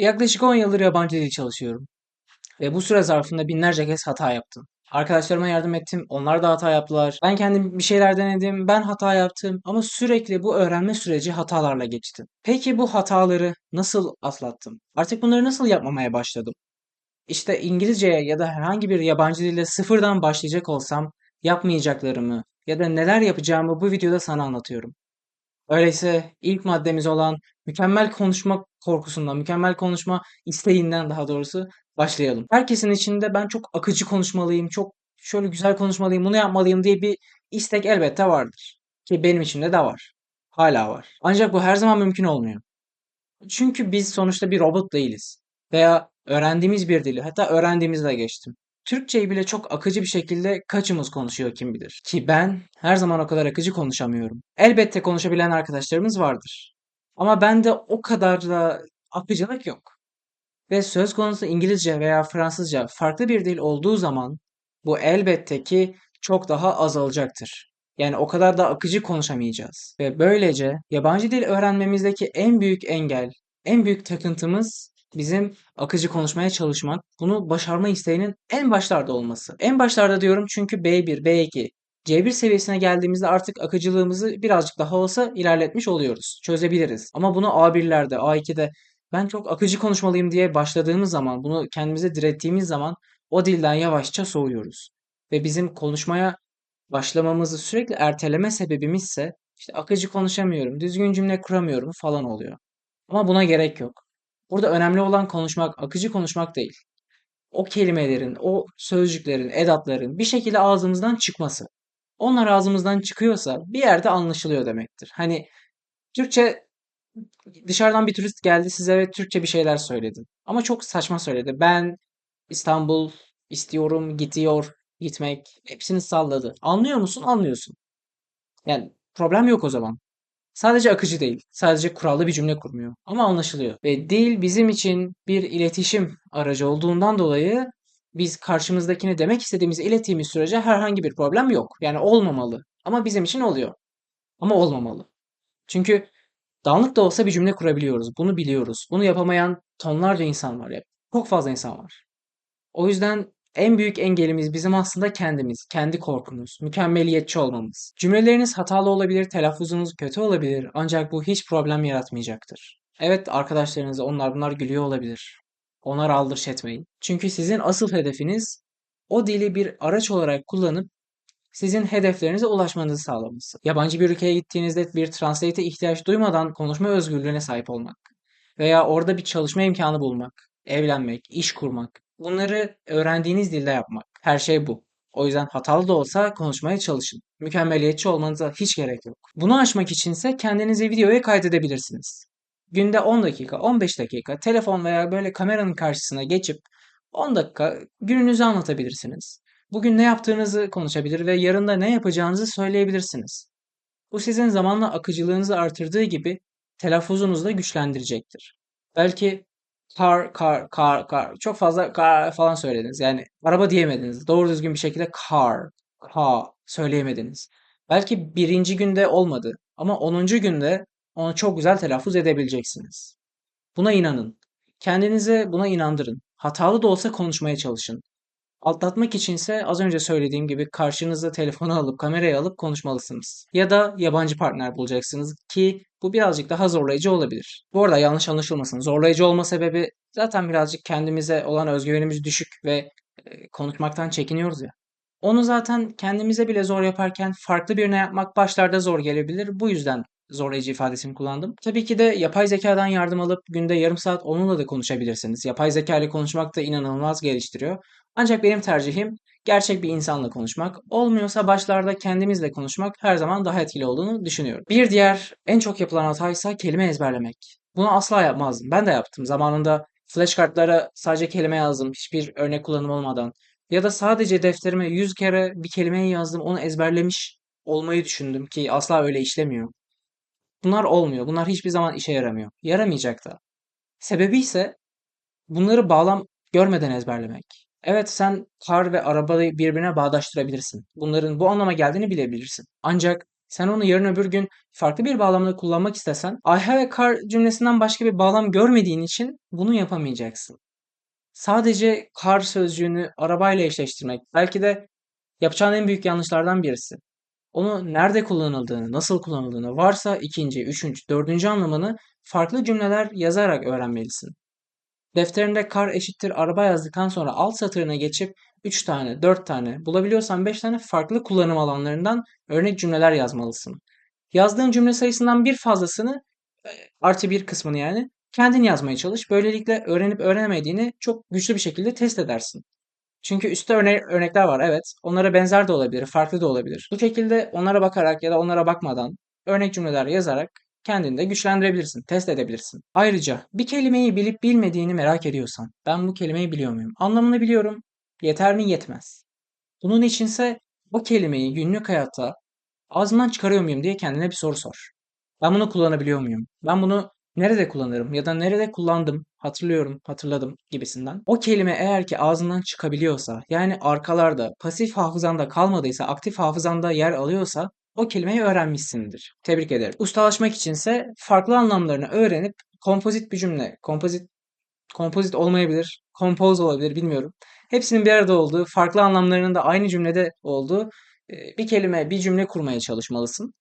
Yaklaşık 10 yıldır yabancı dil çalışıyorum ve bu süre zarfında binlerce kez hata yaptım. Arkadaşlarıma yardım ettim, onlar da hata yaptılar. Ben kendim bir şeyler denedim, ben hata yaptım ama sürekli bu öğrenme süreci hatalarla geçti. Peki bu hataları nasıl atlattım? Artık bunları nasıl yapmamaya başladım? İşte İngilizceye ya da herhangi bir yabancı dille sıfırdan başlayacak olsam yapmayacaklarımı ya da neler yapacağımı bu videoda sana anlatıyorum. Öyleyse ilk maddemiz olan mükemmel konuşma korkusundan, mükemmel konuşma isteğinden daha doğrusu başlayalım. Herkesin içinde ben çok akıcı konuşmalıyım, çok şöyle güzel konuşmalıyım, bunu yapmalıyım diye bir istek elbette vardır. Ki benim içimde de var. Hala var. Ancak bu her zaman mümkün olmuyor. Çünkü biz sonuçta bir robot değiliz. Veya öğrendiğimiz bir dili, hatta öğrendiğimizle geçtim. Türkçeyi bile çok akıcı bir şekilde kaçımız konuşuyor kim bilir. Ki ben her zaman o kadar akıcı konuşamıyorum. Elbette konuşabilen arkadaşlarımız vardır. Ama bende o kadar da akıcılık yok. Ve söz konusu İngilizce veya Fransızca farklı bir dil olduğu zaman bu elbette ki çok daha azalacaktır. Yani o kadar da akıcı konuşamayacağız. Ve böylece yabancı dil öğrenmemizdeki en büyük engel, en büyük takıntımız bizim akıcı konuşmaya çalışmak, bunu başarma isteğinin en başlarda olması. En başlarda diyorum çünkü B1, B2, C1 seviyesine geldiğimizde artık akıcılığımızı birazcık daha olsa ilerletmiş oluyoruz. Çözebiliriz. Ama bunu A1'lerde, A2'de ben çok akıcı konuşmalıyım diye başladığımız zaman, bunu kendimize direttiğimiz zaman o dilden yavaşça soğuyoruz. Ve bizim konuşmaya başlamamızı sürekli erteleme sebebimizse işte akıcı konuşamıyorum, düzgün cümle kuramıyorum falan oluyor. Ama buna gerek yok. Burada önemli olan konuşmak, akıcı konuşmak değil. O kelimelerin, o sözcüklerin, edatların bir şekilde ağzımızdan çıkması. Onlar ağzımızdan çıkıyorsa bir yerde anlaşılıyor demektir. Hani Türkçe dışarıdan bir turist geldi size ve Türkçe bir şeyler söyledi. Ama çok saçma söyledi. Ben İstanbul istiyorum, gidiyor, gitmek hepsini salladı. Anlıyor musun? Anlıyorsun. Yani problem yok o zaman. Sadece akıcı değil. Sadece kurallı bir cümle kurmuyor. Ama anlaşılıyor. Ve dil bizim için bir iletişim aracı olduğundan dolayı biz karşımızdakine demek istediğimizi ilettiğimiz sürece herhangi bir problem yok. Yani olmamalı. Ama bizim için oluyor. Ama olmamalı. Çünkü dağınık da olsa bir cümle kurabiliyoruz. Bunu biliyoruz. Bunu yapamayan tonlarca insan var ya. Çok fazla insan var. O yüzden en büyük engelimiz bizim aslında kendimiz, kendi korkumuz, mükemmeliyetçi olmamız. Cümleleriniz hatalı olabilir, telaffuzunuz kötü olabilir ancak bu hiç problem yaratmayacaktır. Evet arkadaşlarınıza onlar bunlar gülüyor olabilir. Onları aldırış etmeyin. Çünkü sizin asıl hedefiniz o dili bir araç olarak kullanıp sizin hedeflerinize ulaşmanızı sağlaması. Yabancı bir ülkeye gittiğinizde bir translate'e ihtiyaç duymadan konuşma özgürlüğüne sahip olmak veya orada bir çalışma imkanı bulmak, evlenmek, iş kurmak, Bunları öğrendiğiniz dilde yapmak. Her şey bu. O yüzden hatalı da olsa konuşmaya çalışın. Mükemmeliyetçi olmanıza hiç gerek yok. Bunu aşmak içinse kendinizi videoya kaydedebilirsiniz. Günde 10 dakika, 15 dakika telefon veya böyle kameranın karşısına geçip 10 dakika gününüzü anlatabilirsiniz. Bugün ne yaptığınızı konuşabilir ve yarın da ne yapacağınızı söyleyebilirsiniz. Bu sizin zamanla akıcılığınızı artırdığı gibi telaffuzunuzu da güçlendirecektir. Belki Car, car, car, car. Çok fazla car falan söylediniz. Yani araba diyemediniz. Doğru düzgün bir şekilde car, car söyleyemediniz. Belki birinci günde olmadı. Ama onuncu günde onu çok güzel telaffuz edebileceksiniz. Buna inanın. Kendinize buna inandırın. Hatalı da olsa konuşmaya çalışın. Atlatmak içinse az önce söylediğim gibi karşınıza telefonu alıp kamerayı alıp konuşmalısınız. Ya da yabancı partner bulacaksınız ki bu birazcık daha zorlayıcı olabilir. Bu arada yanlış anlaşılmasın. Zorlayıcı olma sebebi zaten birazcık kendimize olan özgüvenimiz düşük ve e, konuşmaktan çekiniyoruz ya. Onu zaten kendimize bile zor yaparken farklı birine yapmak başlarda zor gelebilir. Bu yüzden zorlayıcı ifadesini kullandım. Tabii ki de yapay zekadan yardım alıp günde yarım saat onunla da konuşabilirsiniz. Yapay zeka ile konuşmak da inanılmaz geliştiriyor. Ancak benim tercihim gerçek bir insanla konuşmak. Olmuyorsa başlarda kendimizle konuşmak her zaman daha etkili olduğunu düşünüyorum. Bir diğer en çok yapılan hata ise kelime ezberlemek. Bunu asla yapmazdım. Ben de yaptım. Zamanında flashkartlara sadece kelime yazdım. Hiçbir örnek kullanım olmadan. Ya da sadece defterime 100 kere bir kelimeyi yazdım. Onu ezberlemiş olmayı düşündüm ki asla öyle işlemiyor. Bunlar olmuyor. Bunlar hiçbir zaman işe yaramıyor. Yaramayacak da. Sebebi ise bunları bağlam görmeden ezberlemek. Evet sen kar ve arabayı birbirine bağdaştırabilirsin. Bunların bu anlama geldiğini bilebilirsin. Ancak Sen onu yarın öbür gün farklı bir bağlamda kullanmak istesen, I have a car cümlesinden başka bir bağlam görmediğin için bunu yapamayacaksın. Sadece car sözcüğünü arabayla eşleştirmek belki de yapacağın en büyük yanlışlardan birisi. Onu nerede kullanıldığını, nasıl kullanıldığını, varsa ikinci, üçüncü, dördüncü anlamını farklı cümleler yazarak öğrenmelisin. Defterinde kar eşittir araba yazdıktan sonra alt satırına geçip 3 tane, 4 tane, bulabiliyorsan 5 tane farklı kullanım alanlarından örnek cümleler yazmalısın. Yazdığın cümle sayısından bir fazlasını, e, artı bir kısmını yani, kendin yazmaya çalış. Böylelikle öğrenip öğrenemediğini çok güçlü bir şekilde test edersin. Çünkü üstte örne örnekler var evet. Onlara benzer de olabilir, farklı da olabilir. Bu şekilde onlara bakarak ya da onlara bakmadan örnek cümleler yazarak kendini de güçlendirebilirsin, test edebilirsin. Ayrıca bir kelimeyi bilip bilmediğini merak ediyorsan, ben bu kelimeyi biliyor muyum? Anlamını biliyorum. Yeter mi? Yetmez. Bunun içinse o kelimeyi günlük hayatta ağzımdan çıkarıyor muyum diye kendine bir soru sor. Ben bunu kullanabiliyor muyum? Ben bunu nerede kullanırım ya da nerede kullandım, hatırlıyorum, hatırladım gibisinden. O kelime eğer ki ağzından çıkabiliyorsa, yani arkalarda, pasif hafızanda kalmadıysa, aktif hafızanda yer alıyorsa o kelimeyi öğrenmişsindir. Tebrik ederim. Ustalaşmak içinse farklı anlamlarını öğrenip kompozit bir cümle, kompozit kompozit olmayabilir, kompoz olabilir bilmiyorum. Hepsinin bir arada olduğu, farklı anlamlarının da aynı cümlede olduğu e, bir kelime, bir cümle kurmaya çalışmalısın.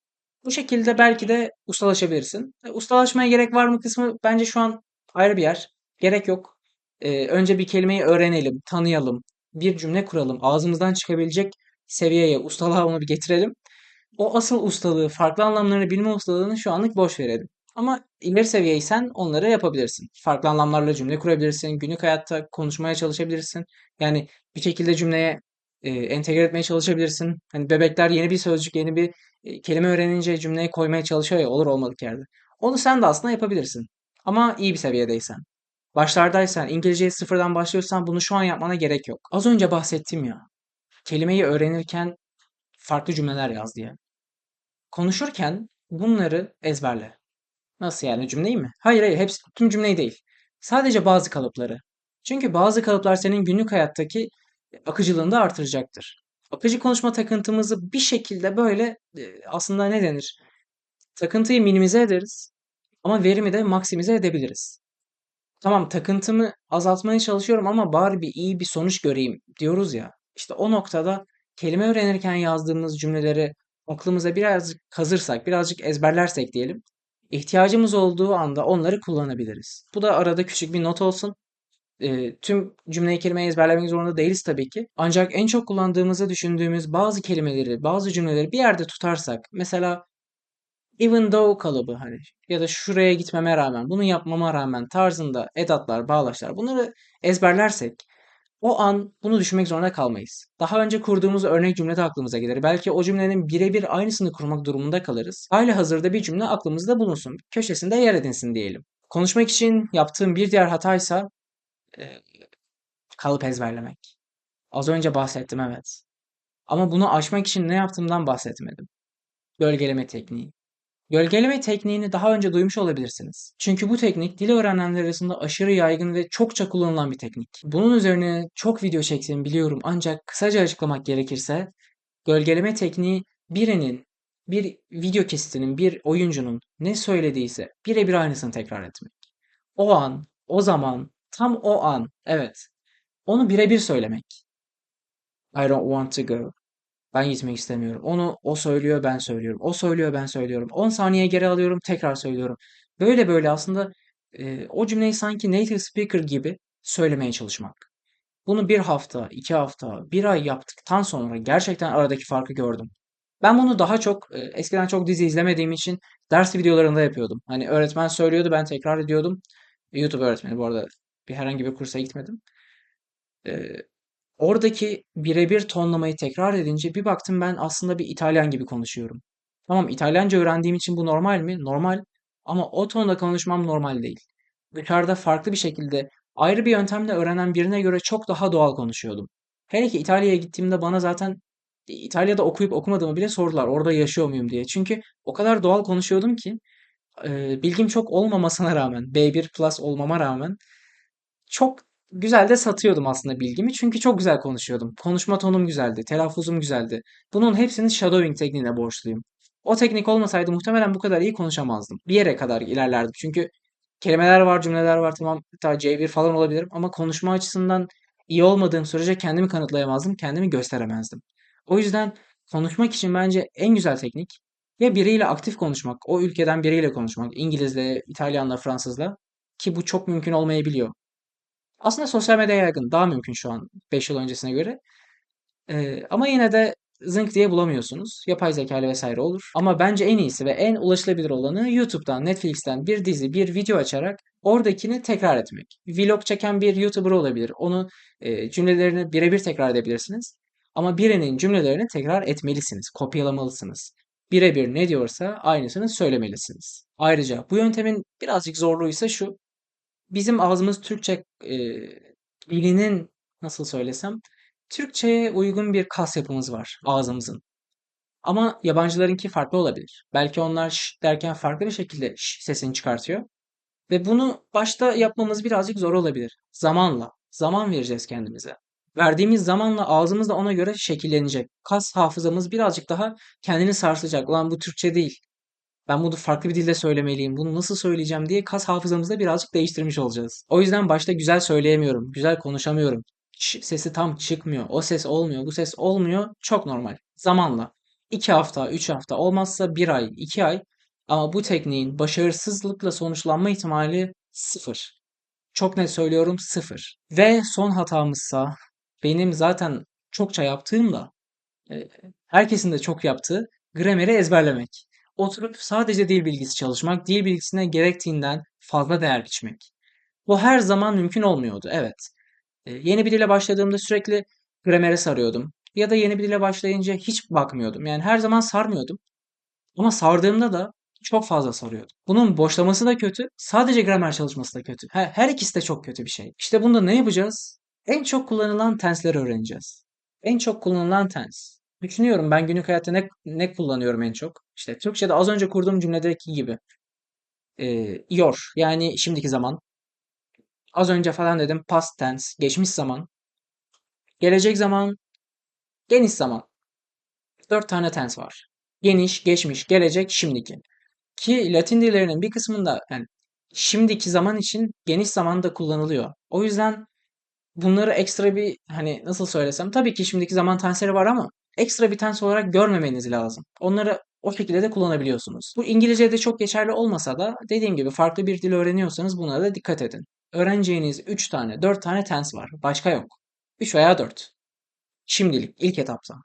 Bu şekilde belki de ustalaşabilirsin. E, Ustalaşmaya gerek var mı kısmı bence şu an ayrı bir yer. Gerek yok. E, önce bir kelimeyi öğrenelim, tanıyalım, bir cümle kuralım, ağzımızdan çıkabilecek seviyeye, ustalığa onu bir getirelim. O asıl ustalığı, farklı anlamlarını bilme ustalığını şu anlık boş verelim. Ama ileri seviyeysen onları yapabilirsin. Farklı anlamlarla cümle kurabilirsin. Günlük hayatta konuşmaya çalışabilirsin. Yani bir şekilde cümleye e, entegre etmeye çalışabilirsin. Hani bebekler yeni bir sözcük, yeni bir e, kelime öğrenince cümleye koymaya çalışıyor ya olur olmadık yerde. Onu sen de aslında yapabilirsin. Ama iyi bir seviyedeysen. Başlardaysan, İngilizceyi sıfırdan başlıyorsan bunu şu an yapmana gerek yok. Az önce bahsettim ya. Kelimeyi öğrenirken farklı cümleler yaz diye. Konuşurken bunları ezberle. Nasıl yani cümleyi mi? Hayır hayır hepsi tüm cümleyi değil. Sadece bazı kalıpları. Çünkü bazı kalıplar senin günlük hayattaki akıcılığını da artıracaktır. Akıcı konuşma takıntımızı bir şekilde böyle e, aslında ne denir? Takıntıyı minimize ederiz ama verimi de maksimize edebiliriz. Tamam takıntımı azaltmaya çalışıyorum ama bari bir iyi bir sonuç göreyim diyoruz ya. İşte o noktada kelime öğrenirken yazdığımız cümleleri aklımıza birazcık kazırsak, birazcık ezberlersek diyelim, ihtiyacımız olduğu anda onları kullanabiliriz. Bu da arada küçük bir not olsun. E, tüm cümleyi kelimeyi ezberlemek zorunda değiliz tabii ki. Ancak en çok kullandığımızı düşündüğümüz bazı kelimeleri, bazı cümleleri bir yerde tutarsak, mesela even though kalıbı hani ya da şuraya gitmeme rağmen, bunu yapmama rağmen tarzında edatlar, bağlaçlar bunları ezberlersek o an bunu düşünmek zorunda kalmayız. Daha önce kurduğumuz örnek cümle de aklımıza gelir. Belki o cümlenin birebir aynısını kurmak durumunda kalırız. Hali hazırda bir cümle aklımızda bulunsun. Köşesinde yer edinsin diyelim. Konuşmak için yaptığım bir diğer hataysa e, kalıp ezberlemek. Az önce bahsettim evet. Ama bunu aşmak için ne yaptığımdan bahsetmedim. Gölgeleme tekniği. Gölgeleme tekniğini daha önce duymuş olabilirsiniz. Çünkü bu teknik dil öğrenenler arasında aşırı yaygın ve çokça kullanılan bir teknik. Bunun üzerine çok video çektiğimi biliyorum ancak kısaca açıklamak gerekirse gölgeleme tekniği birinin, bir video kesitinin, bir oyuncunun ne söylediyse birebir aynısını tekrar etmek. O an, o zaman, tam o an, evet. Onu birebir söylemek. I don't want to go. Ben gitmek istemiyorum. Onu o söylüyor, ben söylüyorum. O söylüyor, ben söylüyorum. 10 saniye geri alıyorum, tekrar söylüyorum. Böyle böyle aslında e, o cümleyi sanki native speaker gibi söylemeye çalışmak. Bunu bir hafta, iki hafta, bir ay yaptıktan sonra gerçekten aradaki farkı gördüm. Ben bunu daha çok e, eskiden çok dizi izlemediğim için ders videolarında yapıyordum. Hani öğretmen söylüyordu, ben tekrar ediyordum. YouTube öğretmeni bu arada bir herhangi bir kursa gitmedim. E, Oradaki birebir tonlamayı tekrar edince bir baktım ben aslında bir İtalyan gibi konuşuyorum. Tamam İtalyanca öğrendiğim için bu normal mi? Normal. Ama o tonda konuşmam normal değil. Dışarıda farklı bir şekilde ayrı bir yöntemle öğrenen birine göre çok daha doğal konuşuyordum. Hele ki İtalya'ya gittiğimde bana zaten İtalya'da okuyup okumadığımı bile sordular. Orada yaşıyor muyum diye. Çünkü o kadar doğal konuşuyordum ki e, bilgim çok olmamasına rağmen, B1 plus olmama rağmen çok güzel de satıyordum aslında bilgimi. Çünkü çok güzel konuşuyordum. Konuşma tonum güzeldi, telaffuzum güzeldi. Bunun hepsini shadowing tekniğine borçluyum. O teknik olmasaydı muhtemelen bu kadar iyi konuşamazdım. Bir yere kadar ilerlerdim. Çünkü kelimeler var, cümleler var. Tamam hatta C1 falan olabilirim ama konuşma açısından iyi olmadığım sürece kendimi kanıtlayamazdım, kendimi gösteremezdim. O yüzden konuşmak için bence en güzel teknik ya biriyle aktif konuşmak, o ülkeden biriyle konuşmak, İngilizle, İtalyanla, Fransızla ki bu çok mümkün olmayabiliyor. Aslında sosyal medya yaygın, daha mümkün şu an 5 yıl öncesine göre. Ee, ama yine de zınk diye bulamıyorsunuz. Yapay zeka ile vesaire olur. Ama bence en iyisi ve en ulaşılabilir olanı YouTube'dan, Netflix'ten bir dizi, bir video açarak oradakini tekrar etmek. Vlog çeken bir YouTuber olabilir. Onu e, cümlelerini birebir tekrar edebilirsiniz. Ama birinin cümlelerini tekrar etmelisiniz, kopyalamalısınız. Birebir ne diyorsa aynısını söylemelisiniz. Ayrıca bu yöntemin birazcık zorluğu ise şu. Bizim ağzımız Türkçe e, dilinin nasıl söylesem Türkçeye uygun bir kas yapımız var ağzımızın. Ama yabancılarınki farklı olabilir. Belki onlar ş derken farklı bir şekilde ş sesini çıkartıyor. Ve bunu başta yapmamız birazcık zor olabilir. Zamanla, zaman vereceğiz kendimize. Verdiğimiz zamanla ağzımız da ona göre şekillenecek. Kas hafızamız birazcık daha kendini sarsacak. Ulan bu Türkçe değil. Ben bunu farklı bir dilde söylemeliyim. Bunu nasıl söyleyeceğim diye kas hafızamızda birazcık değiştirmiş olacağız. O yüzden başta güzel söyleyemiyorum, güzel konuşamıyorum. Ç- sesi tam çıkmıyor. O ses olmuyor, bu ses olmuyor. Çok normal. Zamanla. 2 hafta, 3 hafta olmazsa bir ay, 2 ay. Ama bu tekniğin başarısızlıkla sonuçlanma ihtimali sıfır. Çok net söylüyorum sıfır. Ve son hatamızsa benim zaten çokça yaptığım da e, herkesin de çok yaptığı grameri ezberlemek. Oturup sadece dil bilgisi çalışmak, dil bilgisine gerektiğinden fazla değer biçmek. Bu her zaman mümkün olmuyordu, evet. E, yeni bir dile başladığımda sürekli gramere sarıyordum. Ya da yeni bir dile başlayınca hiç bakmıyordum. Yani her zaman sarmıyordum. Ama sardığımda da çok fazla sarıyordum. Bunun boşlaması da kötü, sadece gramer çalışması da kötü. Her, her ikisi de çok kötü bir şey. İşte bunda ne yapacağız? En çok kullanılan tensleri öğreneceğiz. En çok kullanılan tens. Düşünüyorum ben günlük hayatta ne, ne kullanıyorum en çok? İşte Türkçe'de az önce kurduğum cümledeki gibi. Ee, yor yani şimdiki zaman. Az önce falan dedim past tense, geçmiş zaman. Gelecek zaman, geniş zaman. Dört tane tense var. Geniş, geçmiş, gelecek, şimdiki. Ki Latin dillerinin bir kısmında yani şimdiki zaman için geniş zamanda kullanılıyor. O yüzden bunları ekstra bir hani nasıl söylesem tabii ki şimdiki zaman tensleri var ama ekstra bir tens olarak görmemeniz lazım. Onları o şekilde de kullanabiliyorsunuz. Bu İngilizce'de çok geçerli olmasa da dediğim gibi farklı bir dil öğreniyorsanız buna da dikkat edin. Öğreneceğiniz 3 tane, 4 tane tens var. Başka yok. 3 veya 4. Şimdilik, ilk etapta.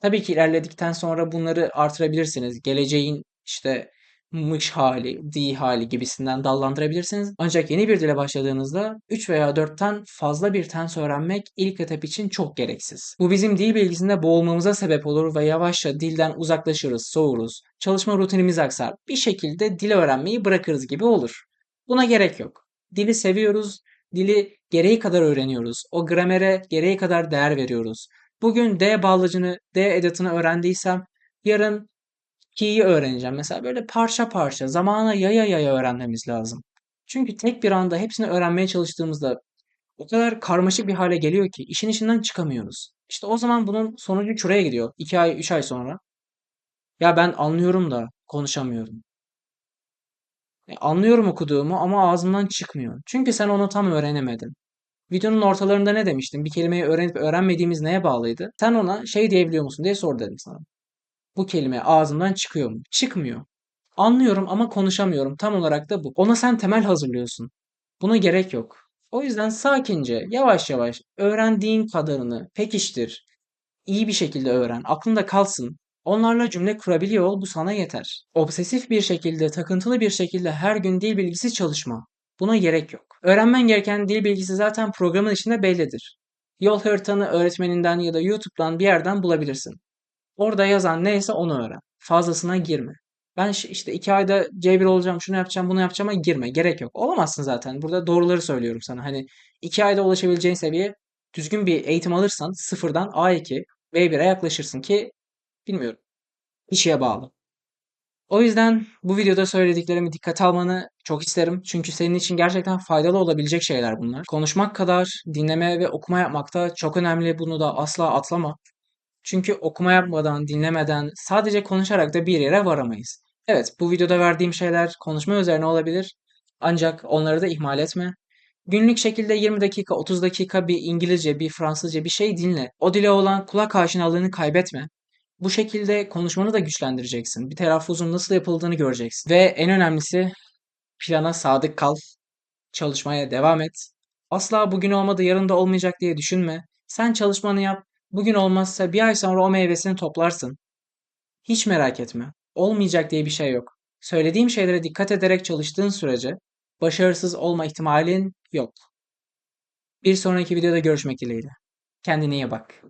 Tabii ki ilerledikten sonra bunları artırabilirsiniz. Geleceğin işte mış hali, di hali gibisinden dallandırabilirsiniz. Ancak yeni bir dile başladığınızda 3 veya 4'ten fazla bir tens öğrenmek ilk etap için çok gereksiz. Bu bizim dil bilgisinde boğulmamıza sebep olur ve yavaşça dilden uzaklaşırız, soğuruz. Çalışma rutinimiz aksar. Bir şekilde dil öğrenmeyi bırakırız gibi olur. Buna gerek yok. Dili seviyoruz, dili gereği kadar öğreniyoruz. O gramere gereği kadar değer veriyoruz. Bugün D bağlacını, D edatını öğrendiysem yarın ki'yi öğreneceğim. Mesela böyle parça parça, zamana yaya yaya öğrenmemiz lazım. Çünkü tek bir anda hepsini öğrenmeye çalıştığımızda o kadar karmaşık bir hale geliyor ki işin içinden çıkamıyoruz. İşte o zaman bunun sonucu şuraya gidiyor. 2 ay, 3 ay sonra. Ya ben anlıyorum da konuşamıyorum. E, anlıyorum okuduğumu ama ağzımdan çıkmıyor. Çünkü sen onu tam öğrenemedin. Videonun ortalarında ne demiştim? Bir kelimeyi öğrenip öğrenmediğimiz neye bağlıydı? Sen ona şey diyebiliyor musun diye sor dedim sana. Bu kelime ağzımdan çıkıyor mu? Çıkmıyor. Anlıyorum ama konuşamıyorum. Tam olarak da bu. Ona sen temel hazırlıyorsun. Buna gerek yok. O yüzden sakince, yavaş yavaş öğrendiğin kadarını pekiştir. İyi bir şekilde öğren. Aklında kalsın. Onlarla cümle kurabiliyor ol, bu sana yeter. Obsesif bir şekilde, takıntılı bir şekilde her gün dil bilgisi çalışma. Buna gerek yok. Öğrenmen gereken dil bilgisi zaten programın içinde bellidir. Yol haritanı öğretmeninden ya da YouTube'dan bir yerden bulabilirsin. Orada yazan neyse onu öğren. Fazlasına girme. Ben işte iki ayda C1 olacağım, şunu yapacağım, bunu yapacağıma girme. Gerek yok. Olamazsın zaten. Burada doğruları söylüyorum sana. Hani iki ayda ulaşabileceğin seviye düzgün bir eğitim alırsan sıfırdan A2, B1'e yaklaşırsın ki bilmiyorum. Kişiye bağlı. O yüzden bu videoda söylediklerimi dikkate almanı çok isterim. Çünkü senin için gerçekten faydalı olabilecek şeyler bunlar. Konuşmak kadar dinleme ve okuma yapmak da çok önemli. Bunu da asla atlama. Çünkü okuma yapmadan, dinlemeden, sadece konuşarak da bir yere varamayız. Evet, bu videoda verdiğim şeyler konuşma üzerine olabilir. Ancak onları da ihmal etme. Günlük şekilde 20 dakika, 30 dakika bir İngilizce, bir Fransızca bir şey dinle. O dile olan kulak aşinalığını kaybetme. Bu şekilde konuşmanı da güçlendireceksin. Bir telaffuzun nasıl yapıldığını göreceksin. Ve en önemlisi plana sadık kal. Çalışmaya devam et. Asla bugün olmadı yarın da olmayacak diye düşünme. Sen çalışmanı yap. Bugün olmazsa bir ay sonra o meyvesini toplarsın. Hiç merak etme. Olmayacak diye bir şey yok. Söylediğim şeylere dikkat ederek çalıştığın sürece başarısız olma ihtimalin yok. Bir sonraki videoda görüşmek dileğiyle. Kendine iyi bak.